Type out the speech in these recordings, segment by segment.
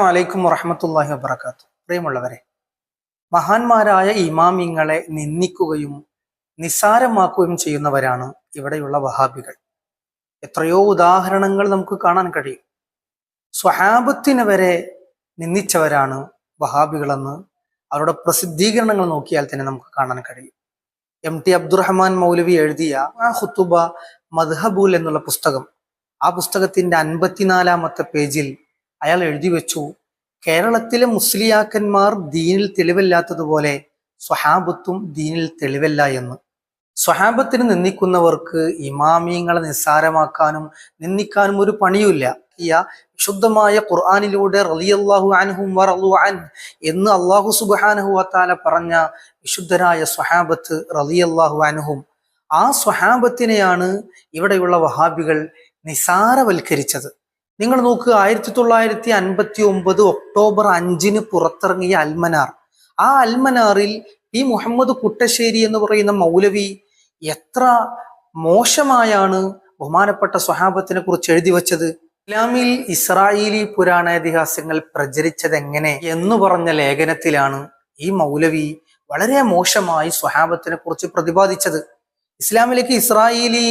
അലൈക്കും വറഹമത്തല്ലാഹി വബർക്കാത്തു പ്രിയമുള്ളവരെ മഹാന്മാരായ ഇമാമിങ്ങളെ നിന്ദിക്കുകയും നിസ്സാരമാക്കുകയും ചെയ്യുന്നവരാണ് ഇവിടെയുള്ള വഹാബികൾ. എത്രയോ ഉദാഹരണങ്ങൾ നമുക്ക് കാണാൻ കഴിയും. സ്വഹാബത്തിന് വരെ നിന്ദിച്ചവരാണ് വഹാബികളെന്ന് അവരുടെ പ്രസിദ്ധീകരണങ്ങൾ നോക്കിയാൽ തന്നെ നമുക്ക് കാണാൻ കഴിയും. എം ടി അബ്ദുറഹ്മാൻ മൗലവി എഴുതിയ ആ ഹുത്തുബ മദ്ഹബൂൽ എന്നുള്ള പുസ്തകം ആ പുസ്തകത്തിന്റെ അൻപത്തിനാലാമത്തെ പേജിൽ അയാൾ എഴുതി വെച്ചു. കേരളത്തിലെ മുസ്ലിയാക്കന്മാർ ദീനിൽ തെളിവില്ലാത്തതുപോലെ സ്വഹാബത്തും ദീനിൽ തെളിവല്ല എന്ന്. സ്വഹാബത്തിന് നിന്ദിക്കുന്നവർക്ക് ഇമാമിയങ്ങളെ നിസ്സാരമാക്കാനും നിന്ദിക്കാനും ഒരു പണിയുമില്ല. ശുദ്ധമായ ഖുർആാനിലൂടെ റളിയല്ലാഹു അൻഹും വറളു അൻ എന്ന് അള്ളാഹു സുബ്ഹാനഹു വതാല പറഞ്ഞ വിശുദ്ധരായ സ്വഹാബത്ത് റളിയല്ലാഹു അൻഹും. ആ സ്വഹാബത്തിനെയാണ് ഇവിടെയുള്ള വഹാബികൾ നിസാരവൽക്കരിച്ചത് നിങ്ങൾ നോക്കുക ആയിരത്തി തൊള്ളായിരത്തി അൻപത്തി ഒമ്പത് ഒക്ടോബർ അഞ്ചിന് പുറത്തിറങ്ങിയ അൽമനാർ. ആ അൽമനാറിൽ ഈ മുഹമ്മദ് കുട്ടശ്ശേരി എന്ന് പറയുന്ന മൗലവി എത്ര മോശമായാണ് ബഹുമാനപ്പെട്ട സ്വഹാബത്തിനെ കുറിച്ച് എഴുതി വച്ചത്? ഇസ്ലാമിൽ ഇസ്രായേലി പുരാണ ഇതിഹാസങ്ങൾ പ്രചരിച്ചത് എങ്ങനെ എന്ന് പറഞ്ഞ ലേഖനത്തിലാണ് ഈ മൗലവി വളരെ മോശമായി സ്വഹാബത്തിനെ കുറിച്ച് പ്രതിപാദിച്ചത്. ഇസ്ലാമിലേക്ക് ഇസ്രായേലി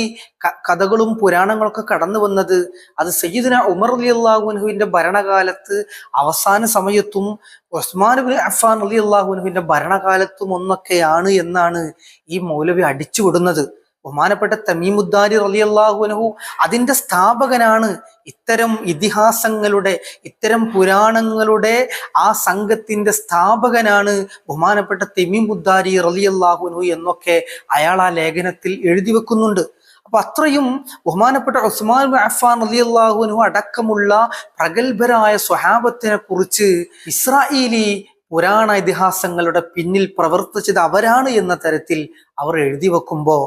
കഥകളും പുരാണങ്ങളൊക്കെ കടന്നു വന്നത് അത് സയ്യിദിന ഉമർ അലി അള്ളാഹുനുഹുവിന്റെ ഭരണകാലത്ത് അവസാന സമയത്തും ഉസ്മാൻ ബിൻ അഫാൻ അലി അള്ളാഹുനുഹുവിന്റെ ഭരണകാലത്തും ഒന്നൊക്കെയാണ് എന്നാണ് ഈ മൗലവി അടിച്ചുവിടുന്നത്. ബഹുമാനപ്പെട്ട തമീമുദ്ദാരി റലിയല്ലാഹുനഹു അതിന്റെ സ്ഥാപകനാണ് ഇത്തരം ഇതിഹാസങ്ങളുടെ ഇത്തരം പുരാണങ്ങളുടെ ആ സംഘത്തിന്റെ സ്ഥാപകനാണ് ബഹുമാനപ്പെട്ട തെമീമുദ്ദാരി റലി അള്ളാഹുനഹു എന്നൊക്കെ അയാൾ ആ ലേഖനത്തിൽ എഴുതി വെക്കുന്നുണ്ട്. അപ്പൊ അത്രയും ബഹുമാനപ്പെട്ട ഉസ്മാൻ അഫാൻ അലി അള്ളാഹുനു അടക്കമുള്ള പ്രഗത്ഭരായ സ്വഹാബത്തിനെ കുറിച്ച് ഇസ്രായേലി പുരാണ ഇതിഹാസങ്ങളുടെ പിന്നിൽ പ്രവർത്തിച്ചത് അവരാണ് എന്ന തരത്തിൽ അവർ എഴുതി വെക്കുമ്പോൾ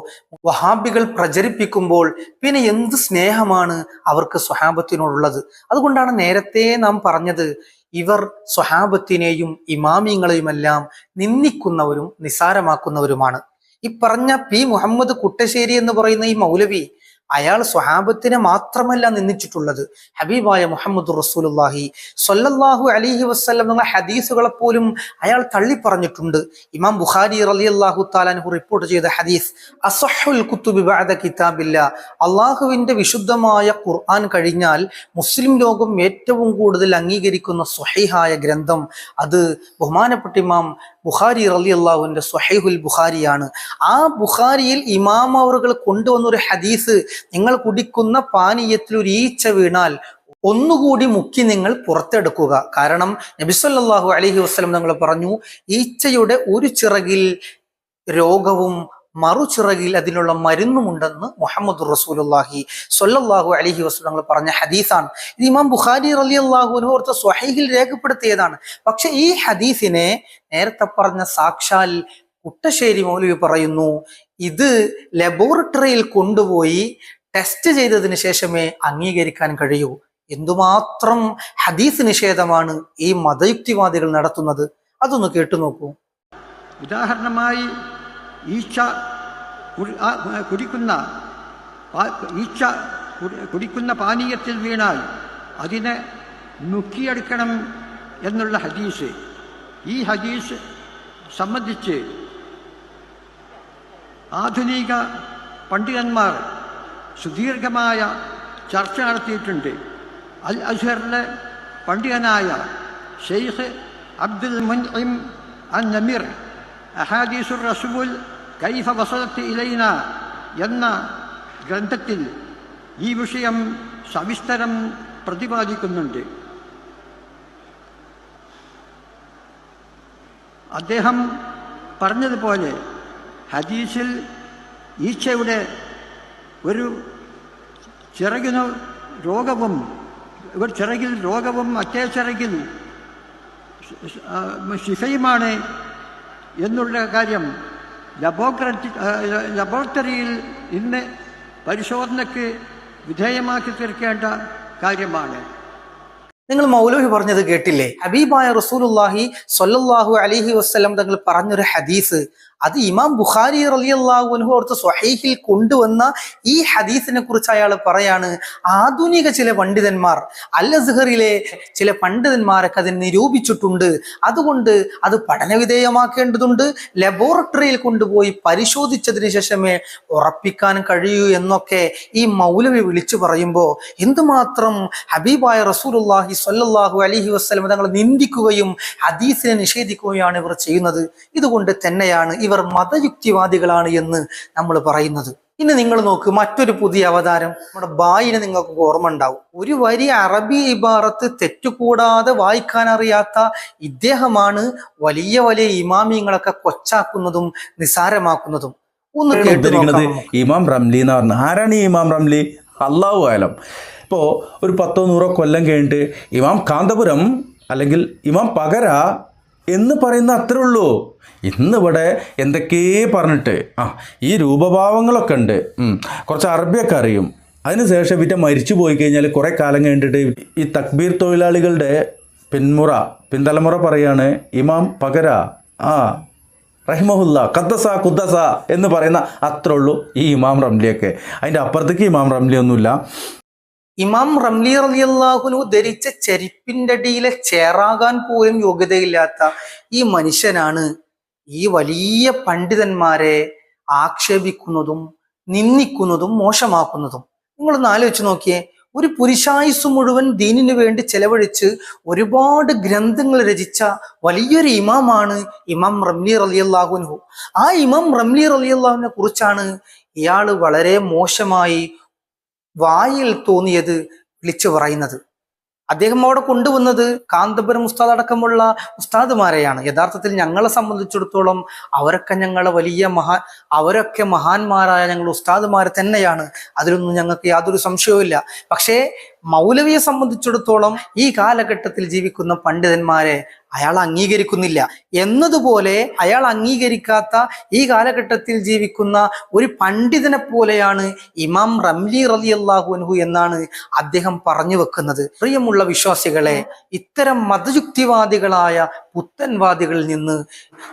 വഹാബികൾ പ്രചരിപ്പിക്കുമ്പോൾ പിന്നെ എന്ത് സ്നേഹമാണ് അവർക്ക് സ്വഹാബത്തിനോടുള്ളത്? അതുകൊണ്ടാണ് നേരത്തെ നാം പറഞ്ഞത് ഇവർ സ്വഹാബത്തിനെയും ഇമാമിങ്ങളെയുമെല്ലാം നിന്ദിക്കുന്നവരും നിസാരമാക്കുന്നവരുമാണ്. ഈ പറഞ്ഞ പി മുഹമ്മദ് കുട്ടശ്ശേരി എന്ന് പറയുന്ന ഈ മൗലവി അയാൾ സ്വഹാബത്തിനെ മാത്രമല്ല നിന്ദിച്ചിട്ടുള്ളത്. ഹബീബായ മുഹമ്മദ് റസൂലുല്ലാഹി സൊല്ലാഹു അലിഹി വസ്ലം എന്ന ഹദീസുകളെ പോലും അയാൾ തള്ളി പറഞ്ഞിട്ടുണ്ട് ഇമാം ബുഖാരി റലി അള്ളാഹു താലാൻഹു റിപ്പോർട്ട് ചെയ്ത ഹദീസ് അസഹുൽ കുത്തുബി ബാദ കിതാബില്ല. അള്ളാഹുവിന്റെ വിശുദ്ധമായ ഖുർആൻ കഴിഞ്ഞാൽ മുസ്ലിം ലോകം ഏറ്റവും കൂടുതൽ അംഗീകരിക്കുന്ന സ്വഹീഹായ ഗ്രന്ഥം അത് ബഹുമാനപ്പെട്ട ഇമാം ബുഖാരി റലി അള്ളാഹുവിന്റെ സ്വഹൈഹുൽ ബുഖാരിയാണ്. ആ ബുഖാരിയിൽ ഇമാം അവറുകൾ കൊണ്ടുവന്ന ഒരു ഹദീസ് നിങ്ങൾ കുടിക്കുന്ന പാനീയത്തിൽ ഒരു ഈച്ച വീണാൽ ഒന്നുകൂടി മുക്കി നിങ്ങൾ പുറത്തെടുക്കുക. കാരണം നബിസ്വല്ലാഹു അലഹി വസ്ലം നിങ്ങൾ പറഞ്ഞു ഈച്ചയുടെ ഒരു ചിറകിൽ രോഗവും മറുചിറകിൽ അതിനുള്ള മരുന്നും ഉണ്ടെന്ന് മുഹമ്മദ് റസൂലുല്ലാഹി സൊല്ലാഹു അലഹി വസ്ലങ്ങൾ പറഞ്ഞ ഹദീസാണ്. ഇത് ഇമാം ബുഖാരി അലി അള്ളാഹുവിന് ഓർത്ത് സ്വഹീഹിൽ രേഖപ്പെടുത്തിയതാണ്. പക്ഷെ ഈ ഹദീസിനെ നേരത്തെ പറഞ്ഞ സാക്ഷാൽ കുട്ടശ്ശേരി മൗലവി പറയുന്നു ഇത് ലബോറട്ടറിയിൽ കൊണ്ടുപോയി ടെസ്റ്റ് ചെയ്തതിന് ശേഷമേ അംഗീകരിക്കാൻ കഴിയൂ. എന്തുമാത്രം ഹദീസ് നിഷേധമാണ് ഈ മതയുക്തിവാദികൾ നടത്തുന്നത്? അതൊന്ന് കേട്ടു നോക്കൂ. ഉദാഹരണമായി ഈച്ച കുടിക്കുന്ന ഈച്ച കുടി- കുടിക്കുന്ന പാനീയത്തിൽ വീണാൽ അതിനെ നുക്കിയെടുക്കണം എന്നുള്ള ഹദീസ്. ഈ ഹദീസ് സംബന്ധിച്ച് ആധുനിക പണ്ഡിതന്മാർ സുദീർഘമായ ചർച്ച നടത്തിയിട്ടുണ്ട്. അൽ അസ്ഹറിലെ പണ്ഡിതനായ ഷെയ്ഖ് അബ്ദുൽ മുൻഇം അൻ നമീർ അഹാദീസുർ റസൂൽ കൈഫ വസദത്ത് ഇലൈന എന്ന ഗ്രന്ഥത്തിൽ ഈ വിഷയം സവിസ്തരം പ്രതിപാദിക്കുന്നുണ്ട്. അദ്ദേഹം പറഞ്ഞതുപോലെ ഹദീസിൽ ഈച്ചയുടെ ഒരു ചിറകിന് രോഗവും ഒരു ചിറകിൽ രോഗവും മറ്റേ ചിറകിൽ ശിഫയുമാണ് എന്നുള്ള കാര്യം ലബോറട്ടറി ലബോറട്ടറിയിൽ ഇന്ന് പരിശോധനയ്ക്ക് വിധേയമാക്കി തീർക്കേണ്ട കാര്യമാണ്. നിങ്ങൾ മൗലവി പറഞ്ഞത് കേട്ടില്ലേ? ഹബീബായ സ്വല്ലല്ലാഹു അലൈഹി വസ്ലം തങ്ങൾ പറഞ്ഞൊരു ഹദീസ് അത് ഇമാം ബുഖാരി റളിയല്ലാഹു അൻഹു അവിടുത്തെ സ്വഹീഹിൽ കൊണ്ടുവന്ന ഈ ഹദീസിനെ കുറിച്ച് അയാൾ പറയാണ് ആധുനിക ചില പണ്ഡിതന്മാർ അൽ അസ്ഹറിലെ ചില പണ്ഡിതന്മാരൊക്കെ അതിനെ നിരൂപിച്ചിട്ടുണ്ട്. അതുകൊണ്ട് അത് പഠനവിധേയമാക്കേണ്ടതുണ്ട്. ലബോറട്ടറിയിൽ കൊണ്ടുപോയി പരിശോധിച്ചതിന് ശേഷമേ ഉറപ്പിക്കാൻ കഴിയൂ എന്നൊക്കെ ഈ മൗലവി വിളിച്ചു പറയുമ്പോൾ എന്തുമാത്രം ഹബീബായ റസൂലുള്ളാഹി സ്വല്ലല്ലാഹു അലൈഹി വസ്ലം തങ്ങളെ നിന്ദിക്കുകയും ഹദീസിനെ നിഷേധിക്കുകയാണ് ഇവർ ചെയ്യുന്നത്. ഇതുകൊണ്ട് തന്നെയാണ് ഇവർ മതയുക്തിവാദികളാണ് എന്ന് നമ്മൾ പറയുന്നത്. ഇനി നിങ്ങൾ നോക്ക് മറ്റൊരു പുതിയ അവതാരം നമ്മുടെ ബായിനെ നിങ്ങൾക്ക് ഓർമ്മ ഉണ്ടാവും. ഒരു വരി അറബി ഇബാറത്ത് തെറ്റുകൂടാതെ വായിക്കാൻ അറിയാത്ത ഇദ്ദേഹമാണ് വലിയ വലിയ ഇമാമിയങ്ങളൊക്കെ കൊച്ചാക്കുന്നതും നിസാരമാക്കുന്നതും. ഒന്ന് കേട്ടിരിക്കുന്നത് ഉദ്ധരിക്കുന്നത് ഇമാം റംലി എന്ന് പറഞ്ഞ ആരാണ് ഈ ഇമാം റംലി? അള്ളാഹു ആലം ഇപ്പോ ഒരു പത്തോ നൂറോ കൊല്ലം കഴിഞ്ഞിട്ട് ഇമാം കാന്തപുരം അല്ലെങ്കിൽ ഇമാം പകര എന്ന് പറയുന്ന അത്രേ ഉള്ളൂ. ഇന്നിവിടെ എന്തൊക്കെ പറഞ്ഞിട്ട്? ആ ഈ രൂപഭാവങ്ങളൊക്കെ ഉണ്ട്. കുറച്ച് അറബിയൊക്കെ അറിയും. അതിനുശേഷം ഇവറ്റ മരിച്ചു പോയി കഴിഞ്ഞാൽ കുറേ കാലം കഴിഞ്ഞിട്ട് ഈ തക്ബീർ തൊഴിലാളികളുടെ പിന്മുറ പിന്തലമുറ പറയാണ് ഇമാം പകര ആ റഹിമഹുല്ല ഖദ്ദസ ഖുദ്ദസ എന്ന് പറയുന്ന അത്ര ഉള്ളൂ ഈ ഇമാം റംലിയൊക്കെ. അതിന്റെ അപ്പുറത്തേക്ക് ഇമാം റംലി ഒന്നുമില്ല. ഇമാം റംലി റലിയല്ലാഹുനു ധരിച്ച ചെരിപ്പിന്റെ അടിയിലെ ചേറാകാൻ പോലും യോഗ്യതയില്ലാത്ത ഈ മനുഷ്യനാണ് ഈ വലിയ പണ്ഡിതന്മാരെ ആക്ഷേപിക്കുന്നതും നിന്ദിക്കുന്നതും മോശമാക്കുന്നതും. നിങ്ങളൊന്ന് ആലോചിച്ച് നോക്കിയേ ഒരു പുരുഷായുസ് മുഴുവൻ ദീനിനു വേണ്ടി ചെലവഴിച്ച് ഒരുപാട് ഗ്രന്ഥങ്ങൾ രചിച്ച വലിയൊരു ഇമാമാണ് ഇമാം റംലി റലി റലിയല്ലാഹുൻഹു ആ ഇമാം റംലി റലി അള്ളാഹുവിനെ കുറിച്ചാണ് ഇയാൾ വളരെ മോശമായി വായിൽ തോന്നിയത് വിളിച്ചു പറയുന്നത്. അദ്ദേഹം അവിടെ കൊണ്ടുവന്നത് കാന്തപുരം ഉസ്താദ് അടക്കമുള്ള ഉസ്താദുമാരെയാണ്. യഥാർത്ഥത്തിൽ ഞങ്ങളെ സംബന്ധിച്ചിടത്തോളം അവരൊക്കെ ഞങ്ങളെ വലിയ മഹാ അവരൊക്കെ മഹാന്മാരായ ഞങ്ങൾ ഉസ്താദുമാരെ തന്നെയാണ്. അതിലൊന്നും ഞങ്ങൾക്ക് യാതൊരു സംശയവുമില്ല. പക്ഷേ മൗലവിയെ സംബന്ധിച്ചിടത്തോളം ഈ കാലഘട്ടത്തിൽ ജീവിക്കുന്ന പണ്ഡിതന്മാരെ അയാൾ അംഗീകരിക്കുന്നില്ല. എന്നതുപോലെ അയാൾ അംഗീകരിക്കാത്ത ഈ കാലഘട്ടത്തിൽ ജീവിക്കുന്ന ഒരു പണ്ഡിതനെ പോലെയാണ് ഇമാം റംലി റലി അൻഹു എന്നാണ് അദ്ദേഹം പറഞ്ഞു വെക്കുന്നത്. പ്രിയമുള്ള വിശ്വാസികളെ ഇത്തരം മതയുക്തിവാദികളായ പുത്തൻവാദികളിൽ നിന്ന്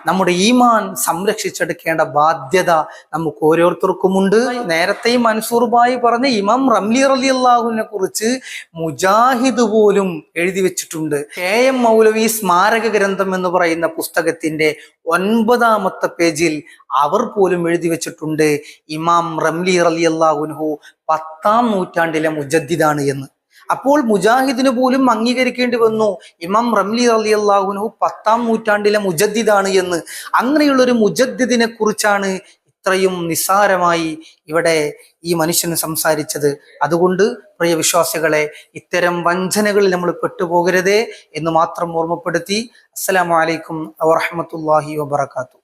നമ്മുടെ ഈമാൻ സംരക്ഷിച്ചെടുക്കേണ്ട ബാധ്യത നമുക്ക് ഓരോരുത്തർക്കുമുണ്ട്. നേരത്തെയും മൻസൂർ ബായി പറഞ്ഞ ഇമാം റംലി റലി അള്ളാഹുവിനെ കുറിച്ച് മുജാഹിദ് പോലും എഴുതി വെച്ചിട്ടുണ്ട്. കെ എം മൗലവി സ്മാരക ഗ്രന്ഥം എന്ന് പറയുന്ന പുസ്തകത്തിന്റെ ഒൻപതാമത്തെ പേജിൽ അവർ പോലും എഴുതി വെച്ചിട്ടുണ്ട്. ഇമാം റംലി റലി അള്ളാഹുൻഹു പത്താം നൂറ്റാണ്ടിലെ മുജദ്ദിദാണ് എന്ന്. അപ്പോൾ മുജാഹിദിന് പോലും അംഗീകരിക്കേണ്ടി വന്നു. ഇമാം റംലി അലി അള്ളാഹുനു പത്താം നൂറ്റാണ്ടിലെ മുജദ്ദിദാണ് എന്ന്. അങ്ങനെയുള്ള ഒരു മുജദ്ദിദിനെ കുറിച്ചാണ് ഇത്രയും നിസ്സാരമായി ഇവിടെ ഈ മനുഷ്യൻ സംസാരിച്ചത്. അതുകൊണ്ട് പ്രിയ വിശ്വാസികളെ ഇത്തരം വഞ്ചനകളിൽ നമ്മൾ പെട്ടുപോകരുതേ എന്ന് മാത്രം ഓർമ്മപ്പെടുത്തി. അസ്സലാമു അലൈക്കും വറഹമത്തല്ലാഹി വബർക്കാത്തു